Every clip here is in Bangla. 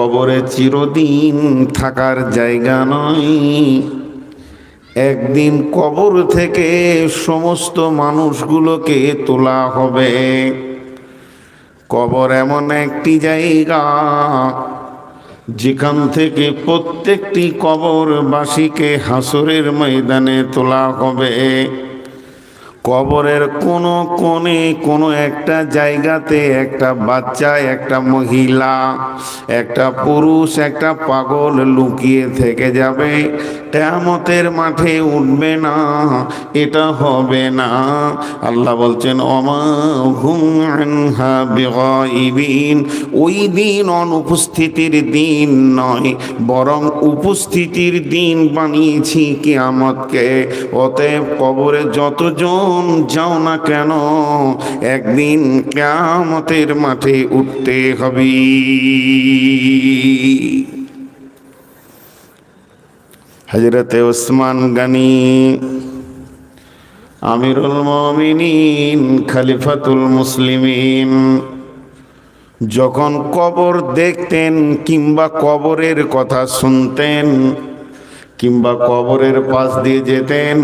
কবরে চিরদিন থাকার জায়গা নয়। একদিন কবর থেকে সমস্ত মানুষগুলোকে তোলা হবে। কবর এমন একটি জায়গা, যেখান থেকে প্রত্যেকটি কবরবাসীকে হাসরের ময়দানে তোলা হবে। কবরের কোনো কোণে কোনো একটা জায়গাতে একটা বাচ্চা, একটা মহিলা, একটা পুরুষ, একটা পাগল লুকিয়ে থেকে যাবে। কেয়ামতের মাঠে উঠবে না, এটা হবে না। আল্লাহ বলছেন অমা ওই দিন অনুপস্থিতির দিন নয়, বরং উপস্থিতির দিন বানিয়েছি কিয়ামতকে। অতএব কবরে যতজন যাও না কেন? একদিন কেয়ামতের মাঠে উঠতে হবে। হজরতে ওসমান গানি, আমিরুল মমিনিন, খালিফাতুল মুসলিমিন, যখন কবর দেখতেন কিংবা কবরের কথা শুনতেন, কিংবা কবরের পাশ দিয়ে যেতেন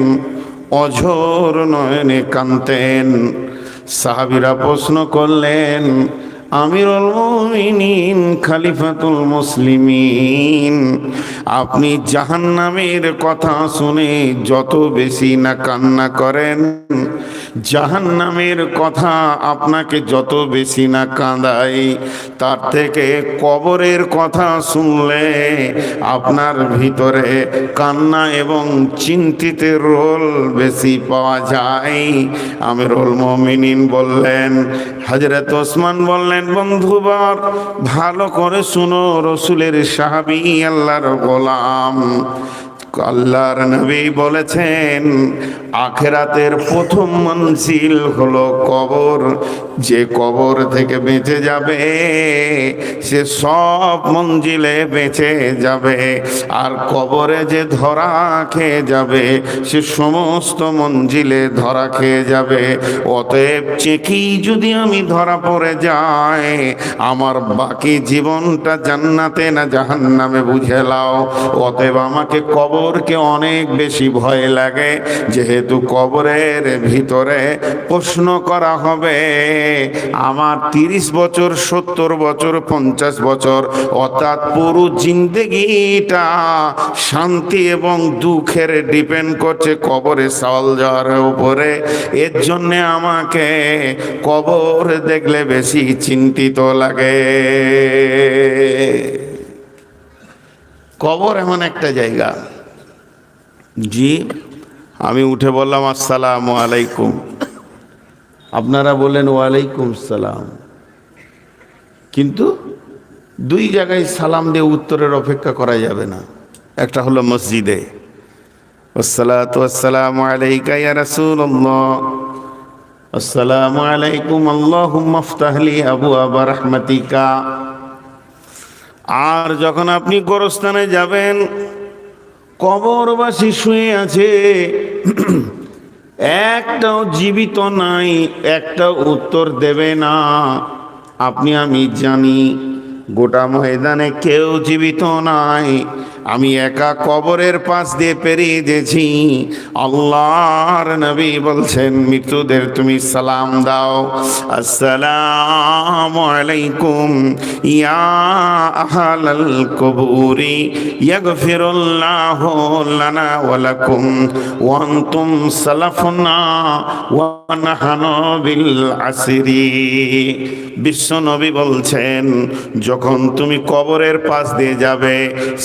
অঝোর নয়নে কানতেন সাহাবিরা প্রশ্ন করলেন, আমিরুল মুমিনিন, খালিফাতুল মুসলিমিন, আপনি জাহান্নামের কথা শুনে যত বেশি না কান্না করেন জাহান্নামের কথা আপনাকে যত বেশি না কাঁদাই, তার থেকে কবরের কথা শুনলে আপনার ভিতরে কান্না এবং চিন্তিতের রোল বেশি পাওয়া যায়। আমিরুল মমিনিন বললেন হজরত ওসমান বললেন বন্ধুবার ভালো করে শুনো রসুলের সাহাবি আল্লাহর গোলাম। আল্লাহর নবী বলেছেন, আখেরাতের প্রথম মঞ্জিল হলো কবর। যে কবর থেকে বেঁচে যাবে, সে সব মঞ্জিলে বেঁচে যাবে। আর কবরে যে ধরা খেয়ে যাবে, সে সমস্ত মঞ্জিলে ধরা খেয়ে যাবে। অতএব চেকি যদি আমি ধরা পড়ে যাই, আমার বাকি জীবনটা জান্নাতে না জাহান্নামে বুঝে লাও। অতএব আমাকে কবরকে অনেক বেশি ভয় লাগে। যেহেতু কবরের ভিতরে প্রশ্ন করা হবে, আমার তিরিশ বছর, সত্তর বছর, পঞ্চাশ বছর, অর্থাৎ পুরো জিন্দগিটা শান্তি এবং দুঃখের ডিপেন্ড করছে কবরে সওয়াল যাওয়ার উপরে। এর জন্যে আমাকে কবর দেখলে বেশি চিন্তিত লাগে। কবর এমন একটা জায়গা। জি। আমি উঠে বললাম, আসসালামু আলাইকুম। আপনারা বললেন, ওয়ালাইকুম সালাম। কিন্তু দুই জায়গায় সালাম দিয়ে উত্তরের অপেক্ষা করা যাবে না। একটা হলো মসজিদে। আসসালামু আলাইকা ইয়া রাসূলুল্লাহ। আসসালামু আলাইকুম, আল্লাহুম্মা ইফতাহলি আবওয়াবা রাহমাতিকা। আর যখন আপনি গোরস্থানে যাবেন কবরবাসী শুয়ে আছে। একটাও জীবিত নাই একটা উত্তর দেবে না। আপনি আমি জানি, গোটা ময়দানে কেউ জীবিত নাই। আমি একা কবরের পাশ দিয়ে পেরিয়ে গেছি। আল্লাহর নবী বলছেন, মৃত্যুদের তুমি সালাম দাও। আসসালাম আলাইকুম। ইয়া আহলাল কবুরি, ইয়াগফিরুল্লাহু লানা ওয়া লাকুম। ওয়া আনতুম সালাফুনা ওয়া নাহনু বিল আসরি। বিশ্ব নবী বলছেন, যখন তুমি কবরের পাশ দিয়ে যাবে,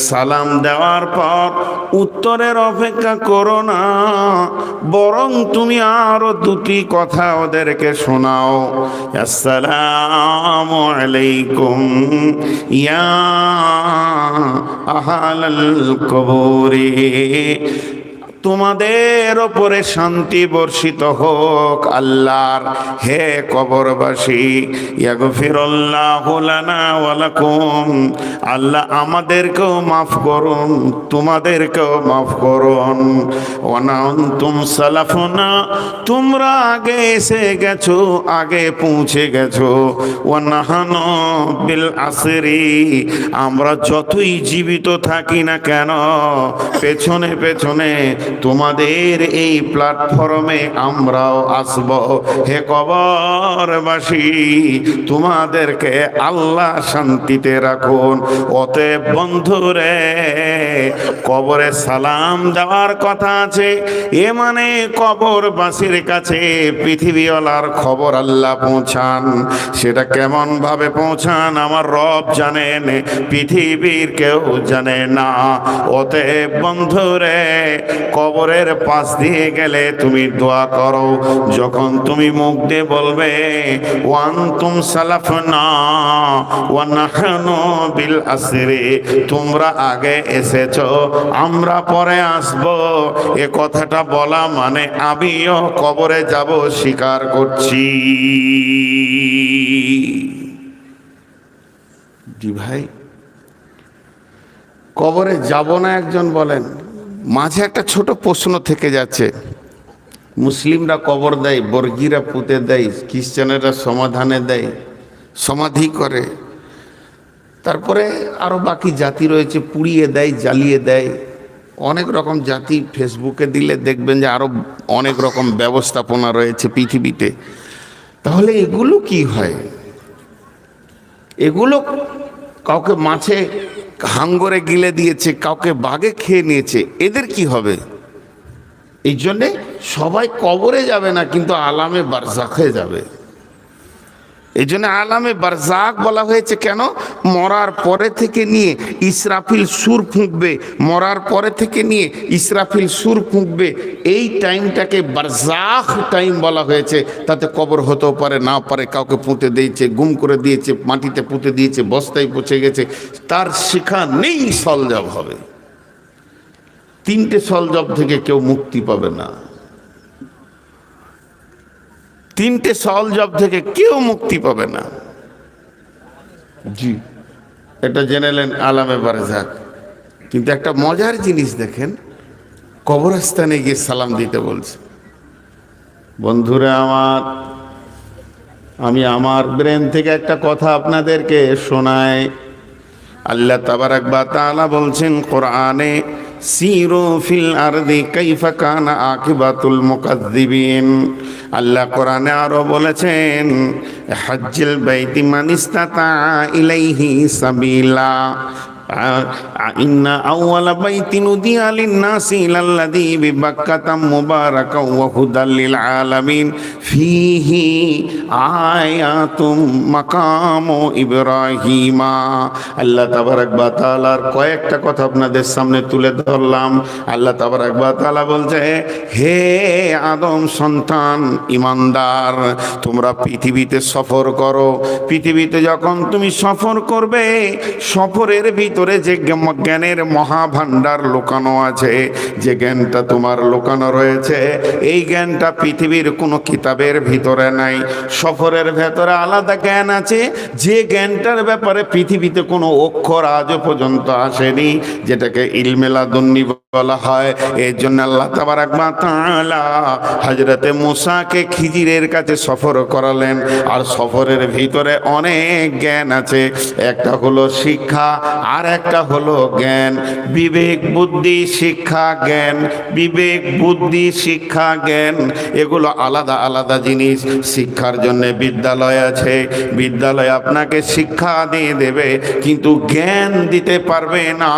সালাম দেওয়ার পর উত্তরের অপেক্ষা করো না, বরং তুমি আরও দুটি কথা ওদেরকে শোনাও। আসসালাম আলাইকুম। ইয়া আহালাল কবরে। তোমাদের ওপরে শান্তি বর্ষিত হোক আল্লাহর। হে কবরবাসী আল্লাহ আমাদেরকেও মাফ করুন, তোমাদেরকেও মাফ করুন। ওয়ানা আনতুম সালাফুনা, তোমরা আগে এসে গেছো, আগে পৌঁছে গেছো। ওয়ানাহানু বিল আসরি, আমরা যতই জীবিত থাকি না কেন, পেছনে পেছনে তোমাদের এই প্ল্যাটফর্মে আমরাও আসব। হে কবরবাসী, তোমাদেরকে আল্লাহ শান্তিতে রাখুন। অতএব বন্ধুরে, কবরে সালাম দেওয়ার কথা আছে। এ মানে কবরবাসীর কাছে পৃথিবীওয়ালার খবর আল্লাহ পৌঁছান। সেটা কেমন ভাবে পৌঁছান আমার রব জানেন, পৃথিবীর কেউ জানে না। অতএব বন্ধুরে কবরের পাশ দিয়ে গেলে তুমি দোয়া করো। যখন তুমি মুখ দিয়ে বলবে ওয়ান তুম সালাফ না ওয়ানাহানু বিল আসরে। তোমরা আগে এসেছ, আমরা পরে আসব। এ কথাটা বলা মানে আমিও কবরে যাব স্বীকার করছি। ভাই, কবরে যাব না একজন বলেন। মাঝে একটা ছোট প্রশ্ন থেকে যাচ্ছে। মুসলিমরা কবর দেয়, বর্গিরা পুঁতে দেয়, খ্রিস্টানেরা সমাধানে দেয়, সমাধি করে। তারপরে আরও বাকি জাতি রয়েছে, পুড়িয়ে দেয়, জ্বালিয়ে দেয়। অনেক রকম জাতি ফেসবুকে দিলে দেখবেন যে আরও অনেক রকম ব্যবস্থাপনা রয়েছে পৃথিবীতে। তাহলে এগুলো কি হয়? এগুলো কাউকে মাছে হাঙ্গরে গিলে দিয়েছে, কাউকে বাঘে খেয়ে নিয়েছে, এদের কি হবে? এই জন্যে সবাই কবরে যাবে না, কিন্তু আলামে বারজাখে যাবে। এই জন্য আলামে বারজাক বলা হয়েছে কেন? মরার পরে থেকে নিয়ে ইসরাফিল সুর ফুঁকবে, মরার পরে থেকে নিয়ে ইসরাফিল সুর ফুঁকবে, এই টাইমটাকে বারজাক টাইম বলা হয়েছে। তাতে কবর হতেও পারে না পারে, কাউকে পুঁতে দিয়েছে, গুম করে দিয়েছে, মাটিতে পুঁতে দিয়েছে, বস্তায় পচে গেছে, তার শিখা নেই, সলজব হবে। তিনটে সলজব থেকে কেউ মুক্তি পাবে না। তিনটে সল জব থেকে কেউ মুক্তি পাবে না। জি। এটা জেনেলেন আলামে বারজাক কিন্তু একটা মজার জিনিস দেখেন কবরস্থানে গিয়ে সালাম দিতে বলছে। বন্ধুরা আমার আমি আমার ব্রেন থেকে একটা কথা আপনাদেরকে শোনাই। আল্লাহ তাবারাক বা তাআলা বলছেন কোরআনে সিরু ফিল আরদি কাইফা কানা আকিবাতুল মুকাদ্দিবিন। আল্লাহ কোরআনে আরও বলেছেন হজ্জিল বাইতি মানিস্তাতা ইলাইহি সাবিলা। ইন্না আউয়ালা বাইতিন উদিয়া লিন-নাসি লাল্লাযী বিবাক্কাতাম মুবারাকাও ওয়া হুদাল লিল আলামিন। ফীহি আয়াতুম মাকামু ইব্রাহিমা। আল্লাহ কয়েকটা কথা আপনাদের সামনে তুলে ধরলাম। আল্লাহ তাবারাক ওয়া বলছে, হে আদম সন্তান, ইমানদার, তোমরা পৃথিবীতে সফর করো। পৃথিবীতে যখন তুমি সফর করবে, সফরের ভিতর যে জ্ঞ- জ্ঞানের মহাভাণ্ডার লুকানো আছে, যে জ্ঞানটা তোমার লোকানো রয়েছে, এই জ্ঞানটা পৃথিবীর কোনো কিতাবের ভিতরে নাই। সফরের ভেতরে আলাদা জ্ঞান আছে, যে জ্ঞানটার ব্যাপারে পৃথিবীতে কোনো অক্ষর আজও পর্যন্ত আসেনি, যেটাকে ইলমেলা ইলমেলাদুন্নি বলা হয়। এর জন্য আল্লাহ তাবারাক ওয়া তাআলা হযরতে মুসাকে খিজিরের কাছে সফর করালেন। আর সফরের ভিতরে অনেক জ্ঞান আছে। একটা হলো শিক্ষা, আর একটা হলো জ্ঞান, বিবেক, বুদ্ধি, শিক্ষা, জ্ঞান, বিবেক, বুদ্ধি, শিক্ষা, জ্ঞান। এগুলো আলাদা আলাদা জিনিস। শিক্ষার জন্য বিদ্যালয় আছে। বিদ্যালয় আপনাকে শিক্ষা দিয়ে দেবে, কিন্তু জ্ঞান দিতে পারবে না।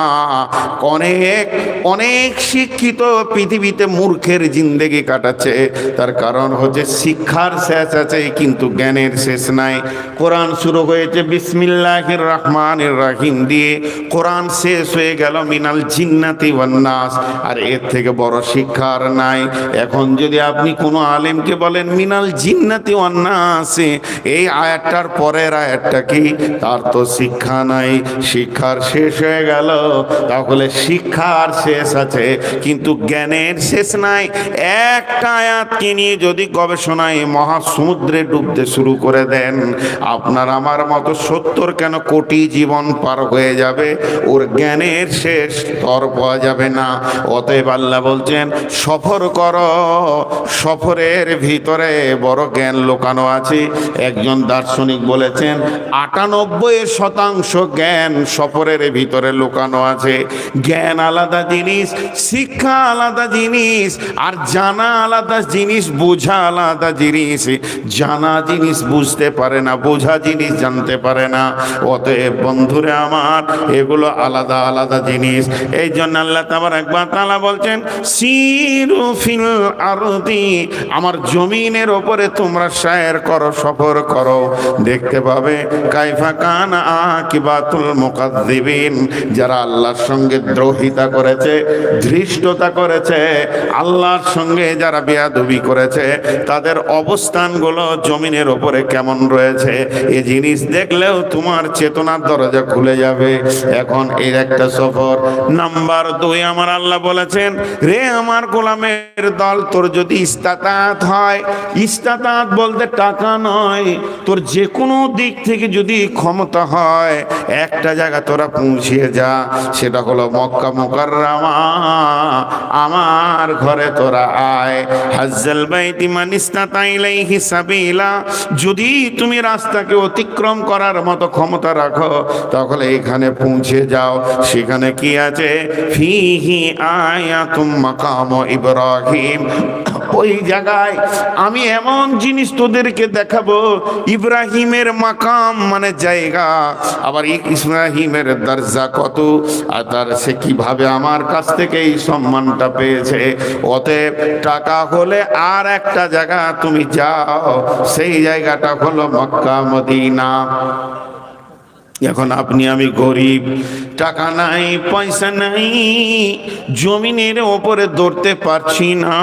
অনেক অনেক শিক্ষিত পৃথিবীতে মূর্খের জিন্দেগি কাটাচ্ছে। তার কারণ হচ্ছে শিক্ষার শেষ আছে, কিন্তু জ্ঞানের শেষ নাই। কোরআন শুরু হয়েছে বিসমিল্লাহির রহমানির রাহিম দিয়ে। কোরআন শেষ হয়ে গেল, মিনাল জিন্নাতি ওয়ান্নাস আর এর থেকে বড় শিক্ষা আর নাই। এখন যদি আপনি কোনো আলেমকে বলেন, মিনাল জিন্নাতি ওয়ান্নাসে এই আয়াতটার পরের আয়াতটা কি? তার তো শিক্ষা নাই। শিক্ষার শেষ হয়ে গেল। তাহলে শিক্ষার শেষ আছে, কিন্তু জ্ঞানের শেষ নাই। একটা আয়াতকে নিয়ে যদি গবেষণায় মহাসমুদ্রে ডুবতে শুরু করে দেন, আপনার আমার মতো সত্তর কেন কোটি জীবন পার হয়ে যাবে? ওর জ্ঞানের শেষ স্তর পাওয়া যাবে না। অতএব আল্লাহ বলছেন, সফর কর। সফরের ভিতরে বড় জ্ঞান লোকানো আছে। একজন দার্শনিক বলেছেন, আটানব্বই শতাংশ জ্ঞান সফরের ভিতরে লোকানো আছে। জ্ঞান আলাদা জিনিস, শিক্ষা আলাদা জিনিস, আর জানা আলাদা জিনিস, বোঝা আলাদা জিনিস। জানা জিনিস বুঝতে পারে না, বোঝা জিনিস জানতে পারে না। অতএব বন্ধুরে আমার এগুলো আলাদা আলাদা জিনিস। এই জন্য আল্লাহ তাবার একবার তালা বলছেন আরদি, আমার জমিনের ওপরে তোমরা শায়ের করো, সফর করো। দেখতে পাবে, কাইফা কান আকিবাতুল মুকাদ্দিবিন, যারা আল্লাহর সঙ্গে দ্রোহিতা করেছে, ধৃষ্টতা করেছে, আল্লাহর সঙ্গে যারা বেয়াদবি করেছে, তাদের অবস্থানগুলো জমিনের ওপরে কেমন রয়েছে? এ জিনিস দেখলেও তোমার চেতনার দরজা খুলে যাবে। এখন এর একটা সফর। নাম্বার দুই, আমার আল্লাহ বলেছেন, রে আমার গোলামের দল, তোর যদি ইস্তাতাত হয়, ইস্তাতাত বলতে টাকা নয়, তোর যে কোনো দিক থেকে যদি ক্ষমতা হয়, একটা জায়গা তোরা পৌঁছিয়ে যা, সেটা হলো মক্কা মুকাররামা। আমার ঘরে তোরা আয়। হাজ্জাল বাইতি মান ইস্তাতা ইলাইহি সাবিলা। যদি তুমি রাস্তাকে অতিক্রম করার মতো ক্ষমতা রাখো, তাহলে এখানে পৌঁছে যাও। সেখানে কি আছে? ফিহি আয়াতুম মাকাম ইব্রাহিম। ওই জায়গায় আমি এমন জিনিস তোদেরকে দেখাবো। ইব্রাহিমের মাকাম মানে জায়গা। আবার ই- ইব্রাহিমের দরজা কত? আর তার সে কীভাবে আমার কাছ থেকে এই সম্মানটা পেয়েছে? অতএব টাকা হলে আর একটা জায়গা তুমি যাও। সেই জায়গাটা হলো মক্কা, মদিনা। এখন আপনি আমি গরিব টাকা নাই পয়সা নাই জমিনের ওপরে দৌড়তে পারছি না।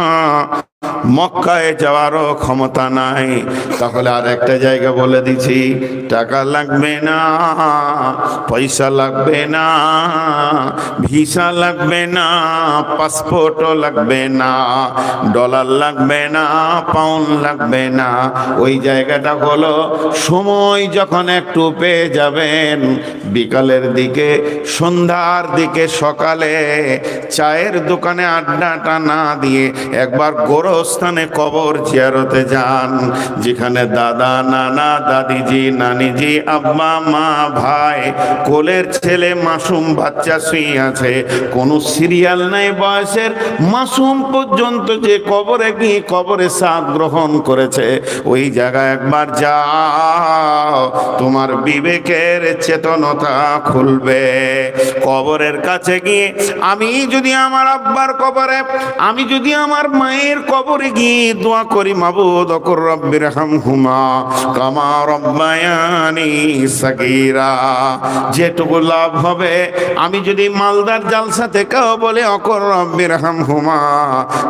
মক্কায় যাওয়ারও ক্ষমতা নাই। তাহলে আর একটা জায়গা বলে দিছি, টাকা লাগবে না, পয়সা লাগবে না, ভিসা লাগবে না, পাসপোর্টও লাগবে না, ডলার লাগবে না, পাউন্ড লাগবে না। ওই জায়গাটা হলো সময় যখন একটু পেয়ে যাবেন, বিকালের দিকে, সন্ধ্যার দিকে সকালে, চায়ের দোকানে আড্ডাটা না দিয়ে একবার গোরস্থানে কবর জিয়ারতে যান, যেখানে দাদা, নানা, দাদিজি, নানিজি, আব্বা, মা, ভাই, কোলের ছেলে, মাসুম বাচ্চা শুয়ে আছে। কোনো সিরিয়াল নাই বয়সের। মাসুম পর্যন্ত যে কবরে গিয়ে কবরে সাপ গ্রহণ করেছে, ওই জায়গায় একবার যাও, তোমার বিবেকের চেতনতা খুলবে। কবরের কাছে গিয়ে, আমি যদি আমার আব্বার কবরে, আমি যদি আমার মায়ের কবরে গিয়ে দোয়া করি, মাবুদ অকর রব্বির হাম হুমা কামা রব্বায়ানি সাকিরা যেটুকু লাভ হবে, আমি যদি মালদার জালসা থেকেও বলে, অকর রব্বির হাম হুমা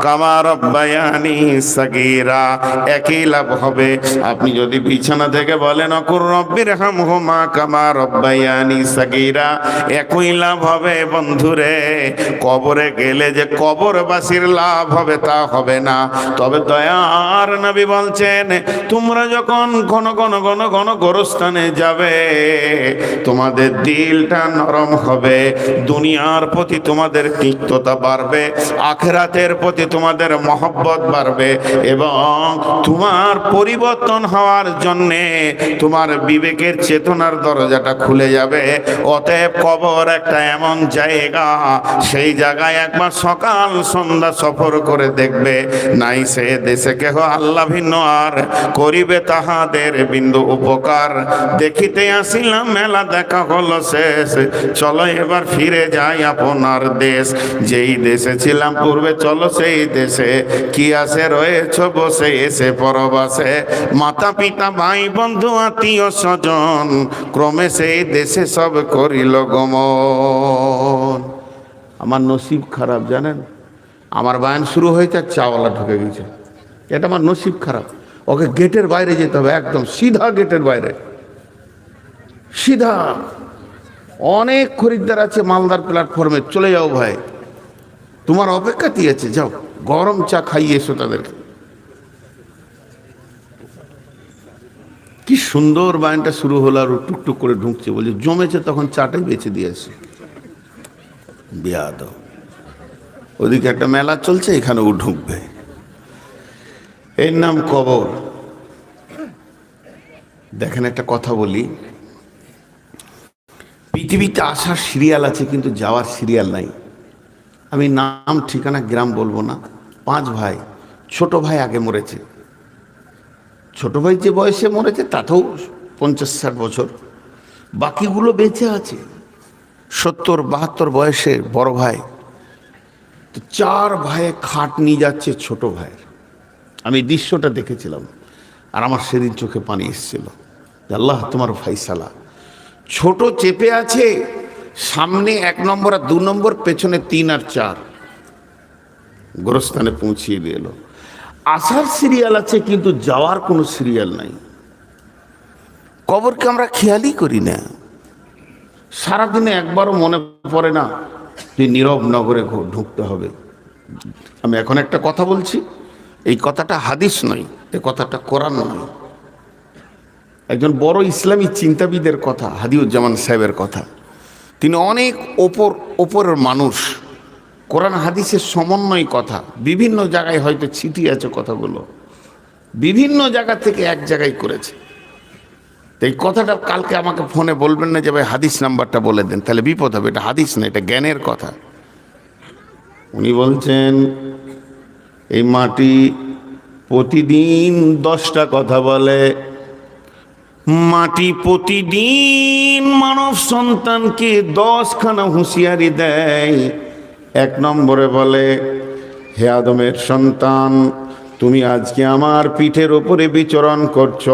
কামা রব্বায়ানি সাকিরা একই লাভ হবে। আপনি যদি বিছানা থেকে বলেন, অকুর রব্বির হাম হুমা কামা রব্বায়ানি সাকিরা একই লাভ হবে বন্ধুরে। কবরে গেলে যে কবরবাসীর লাভ হবে, তা হবে না। তবে দয়ার নবী বলছেন, তোমরা যখন ঘন ঘন ঘন ঘন গোরস্থানে যাবে, তোমাদের দিলটা নরম হবে, দুনিয়ার প্রতি তোমাদের তিক্ততা বাড়বে, আখেরাতের প্রতি তোমাদের মহব্বত বাড়বে এবং তোমার পরিবর্তন হওয়ার জন্যে তোমার বিবেকের চেতনার দরজাটা খুলে যাবে। অতএব কবর একটা এমন জায়গা, সেই জায়গায় একবার সকাল সন্ধ্যা সফর করে দেখবে নাই সে দেশে কেহ আল্লাহ ভিন্ন আর করিবে তাহাদের বিন্দু উপকার। দেখিতে আসিলাম, মেলা দেখা হলো শেষ। চলো এবার ফিরে যাই আপনার দেশ। যেই দেশে ছিলাম পূর্বে, চলো সেই দেশে। কি আছে রয়েছ বসে, এসে পরবাসে। মাতা পিতা ভাই বন্ধু আত্মীয়, স্বজন, ক্রমে সেই দেশে সব করিল গমন। আমার নসিব খারাপ, জানেন? আমার বায়ান শুরু হয়েছে আর চাওয়ালা ঢুকে গেছে। এটা আমার নসিব খারাপ। ওকে গেটের বাইরে যেতে হবে, একদম সিধা গেটের বাইরে। সিধা। অনেক খরিদ্দার আছে মালদার প্ল্যাটফর্মে। চলে যাও ভাই। তোমার অপেক্ষা আছে? যাও, গরম চা খাইয়ে এসো তাদেরকে। কি সুন্দর বায়নটা শুরু হলো আর টুকটুক করে ঢুকছে। বলছে, জমেছে তখন চাটাই বেছে দিয়েছে বিয়াদ ওদিকে একটা মেলা চলছে, এখানে ও ঢুকবে। এর নাম কবর। দেখেন একটা কথা বলি। পৃথিবীতে আসার সিরিয়াল আছে, কিন্তু যাওয়ার সিরিয়াল নাই। আমি নাম, ঠিকানা, গ্রাম বলব না। পাঁচ ভাই, ছোট ভাই আগে মরেছে। ছোট ভাই যে বয়সে মরেছে, তাতেও পঞ্চাশ ষাট বছর। বাকিগুলো বেঁচে আছে। সত্তর, বাহাত্তর বয়সে বড় ভাই। তো চার ভাইয়ে খাট নিয়ে যাচ্ছে ছোট ভাইয়ের। আমি দৃশ্যটা দেখেছিলাম, আর আমার সেদিন চোখে পানি এসেছিল আল্লাহ তোমার ফাইসালা। ছোট চেপে আছে, সামনে এক নম্বর আর দু নম্বর, পেছনে তিন আর চার। গোরস্থানে পৌঁছিয়ে দিয়ে এলো। আসার সিরিয়াল আছে, কিন্তু যাওয়ার কোনো সিরিয়াল নাই। কবরকে আমরা খেয়ালই করি না। সারাদিনে একবারও মনে পড়ে না যে নীরব নগরে ঢুকতে হবে। আমি এখন একটা কথা বলছি, এই কথাটা হাদিস নয় এই কথাটা কোরআন নয়। একজন বড় ইসলামী চিন্তাবিদের কথা, হাদিউজ্জামান সাহেবের কথা। তিনি অনেক ওপর ওপরের মানুষ। কোরআন হাদিসের সমন্বয় কথা। বিভিন্ন জায়গায় হয়তো ছিটিয়ে আছে কথাগুলো। বিভিন্ন জায়গা থেকে এক জায়গায় করেছে। তো এই কথাটা কালকে আমাকে ফোনে বলবেন না যে ভাই হাদিস নাম্বারটা বলে দেন, তাহলে বিপদ হবে, এটা হাদিস না, এটা জ্ঞানের কথা। উনি বলছেন, এই মাটি প্রতিদিন দশটা কথা বলে। মাটি প্রতিদিন মানব সন্তানকে দশখানা হুঁশিয়ারি দেয়। এক নম্বরে বলে, হে আদমের সন্তান, তুমি আজকে আমার পিঠের ওপরে বিচরণ করছ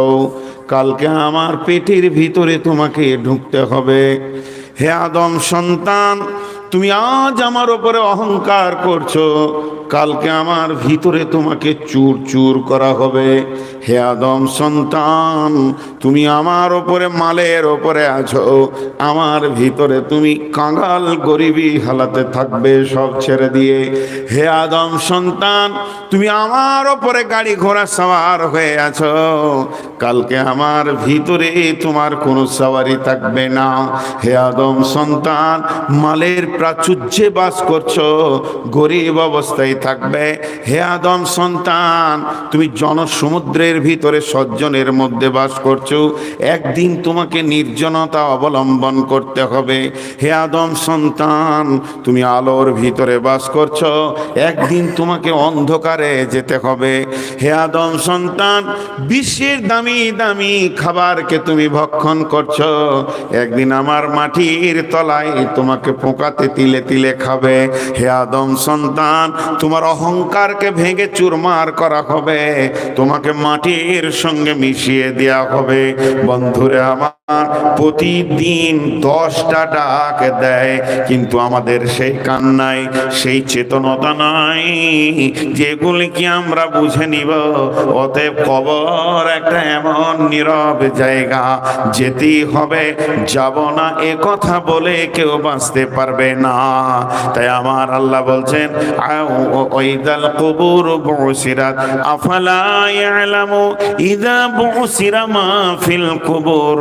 কালকে আমার পেটের ভিতরে তোমাকে ঢুকতে হবে। হে আদম সন্তান, তুমি আজ আমার ওপরে অহংকার করছ। কালকে আমার ভিতরে তোমাকে চুর চুর করা হবে। হে আদম সন্তান, তুমি আমার ওপরে, মালের ওপরে আছো। আমার ভিতরে তুমি কাঙাল গরিবি হালাতে থাকবে, সব ছেড়ে দিয়ে। হে আদম সন্তান, তুমি আমার ওপরে গাড়ি ঘোড়া সওয়ার হয়ে আছো। কালকে আমার ভিতরে তোমার কোনো সওয়ারি থাকবে না। হে আদম সন্তান, মালের প্রাচুর্যে বাস করছ, গরিব অবস্থায় থাকবে। হে আদম সন্তান, তুমি জনসমুদ্রের ভিতরে সজ্জনের মধ্যে বাস করছ। একদিন তোমাকে নির্জনতা অবলম্বন করতে হবে। হে আদম সন্তান, তুমি আলোর ভিতরে বাস করছ। একদিন তোমাকে অন্ধকারে যেতে হবে। হে আদম সন্তান, বিশ্বের দামি দামি খাবারকে তুমি ভক্ষণ করছ। একদিন আমার মাটির তলায় তোমাকে পোকাতে তিলে তিলে খাবে। হে আদম সন্তান, তোমার অহংকারকে ভেঙে চুরমার করা হবে। তোমাকে মাটির সঙ্গে মিশিয়ে দেওয়া হবে। বন্ধুরা আমার প্রতিদিন দশটা ডাক দেয়। কিন্তু আমাদের সেই কান্নাই সেই চেতনতা নাই। যেগুলি কি আমরা বুঝে নিব, অতএব কবর একটা এমন নীরব জায়গা। যেতেই হবে, যাব না, এ কথা বলে কেউ বাঁচতে পারবে না। তাই আমার আল্লাহ বলছেন ওইদাল কবুর বসিরাত, আফালা ইয়ালামু ইদা বসিরা মা ফিল কবুর?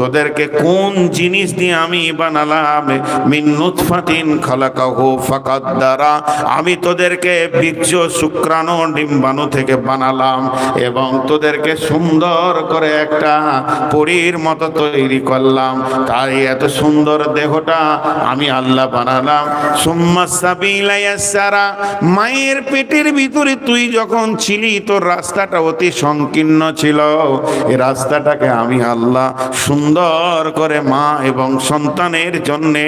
তোদেরকে কোন জিনিস দিয়ে আমি বানালাম? মিন নুতফাতিন খালাকাহু ফাকাদ্দারা আমি তোদেরকে বীর্য, শুক্রাণু, ডিম্বাণু থেকে বানালাম এবং তোদেরকে সুন্দর করে একটা পরীর মতো তৈরি করলাম। তাই এত সুন্দর দেহটা আমি আল্লাহ বানালাম। সুম্মা সাবিলা ইয়াসসারা মায়ের পেটের ভিতরে তুই যখন ছিলি, তোর রাস্তাটা অতি সংকীর্ণ ছিল। এই রাস্তাটাকে আমি আল্লাহ সুন্দর করে মা এবং সন্তানের জন্যে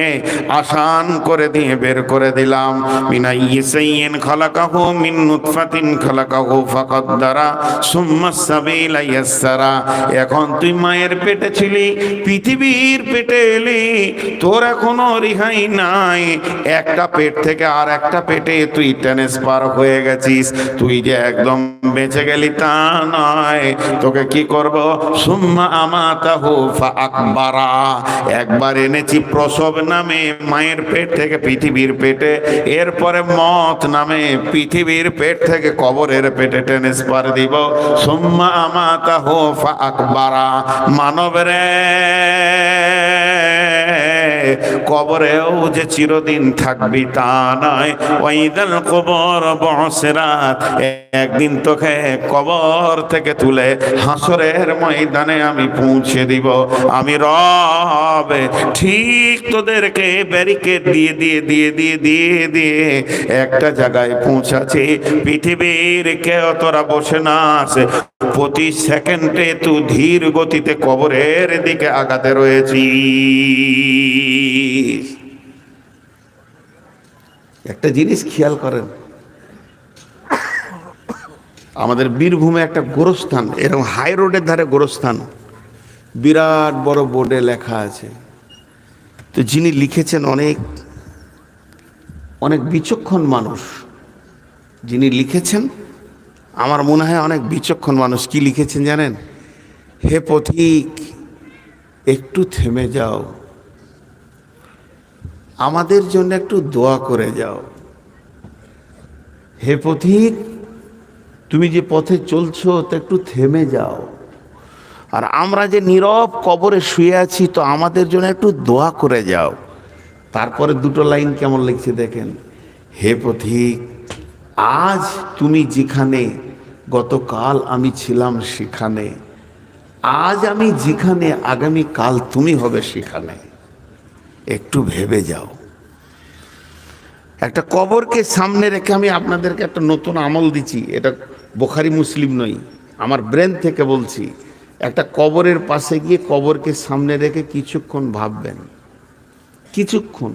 আসান করে দিয়ে বের করে দিলাম। মিনা ইসাইয়েন খালাকাহু মিন নুতফাতিন খালাকাহু ফাকাদ্দারা সুম্মা সাবিলা ইয়াসসারা এখন তুই মায়ের পেটে ছিলি, পৃথিবীর পেটে এলি, তোর এখনও রিহাই নাই। একটা পেট থেকে আর একটা পেটে তুই ট্রান্সফার হয়ে গেছিস। তুই যে একদম বেঁচে গেলি তা নয়। তোকে কি করব? সুম্মা একবার এনেছি প্রসব নামে, মায়ের পেট থেকে পৃথিবীর পেটে, এরপরে মত নামে পৃথিবীর পেট থেকে কবরের পেটে টেনে স্পার দিব। সুম্মা আমাতাহু ফাকবারা মানব রে! কবরেও যে চিরদিন থাকবি তা নয়। ওইদাল কবর বসরাত, একদিন তোকে কবর থেকে তুলে হাসরের ময়দানে আমি পৌঁছে দিব। আমি রব ঠিক তোদেরকে ব্যারিকেড দিয়ে দিয়ে দিয়ে দিয়ে দিয়ে দিয়ে একটা জায়গায় পৌঁছাচ্ছি। পৃথিবীর কেউ তোরা বসে না আছে। প্রতি সেকেন্ডে তুই ধীর গতিতে কবরের দিকে আগাতে রয়েছি। একটা জিনিস খেয়াল করেন, আমাদের বীরভূমে একটা গোরস্থান, এরকম হাই রোডের ধারে গোরস্থান, বিরাট বড় বোর্ডে লেখা আছে। তো যিনি লিখেছেন অনেক অনেক বিচক্ষণ মানুষ, যিনি লিখেছেন, আমার মনে হয় অনেক বিচক্ষণ মানুষ, কি লিখেছেন জানেন? হে পথিক, একটু থেমে যাও। আমাদের জন্য একটু দোয়া করে যাও। হে পথিক, তুমি যে পথে চলছো, তা একটু থেমে যাও। আর আমরা যে নীরব কবরে শুয়ে আছি, তো আমাদের জন্য একটু দোয়া করে যাও। তারপরে দুটো লাইন কেমন লিখছে দেখেন। হে পথিক, আজ তুমি যেখানে, গতকাল আমি ছিলাম সেখানে। আজ আমি যেখানে আগামী কাল তুমি হবে সেখানে। একটু ভেবে যাও। একটা কবরকে সামনে রেখে আমি আপনাদেরকে একটা নতুন আমল দিচ্ছি। এটা বোখারি মুসলিম নই আমার ব্রেন থেকে বলছি। একটা কবরের পাশে গিয়ে কবরকে সামনে রেখে কিছুক্ষণ ভাববেন। কিছুক্ষণ।